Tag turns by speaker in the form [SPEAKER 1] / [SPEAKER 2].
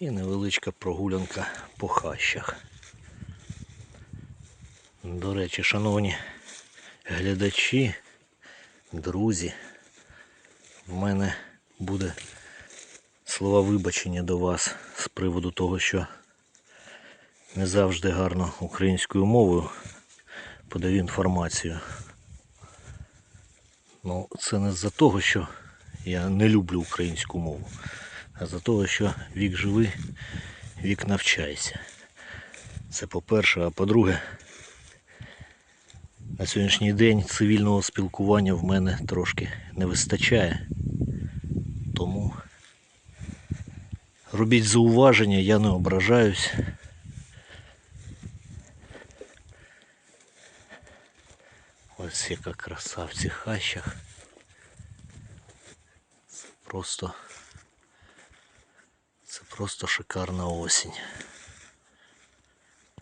[SPEAKER 1] І невеличка прогулянка по хащах. До речі, шановні глядачі, друзі, в мене буде слова вибачення до вас з приводу того, що не завжди гарно українською мовою подаю інформацію. Ну, це не з-за того, що я не люблю українську мову, а за того, що вік живий, вік навчайся. Це по-перше, а по-друге, на сьогоднішній день цивільного спілкування в мене трошки не вистачає. Тому робіть зауваження, я не ображаюсь. Ось яка краса в цих хащах. Просто, це просто шикарна осінь.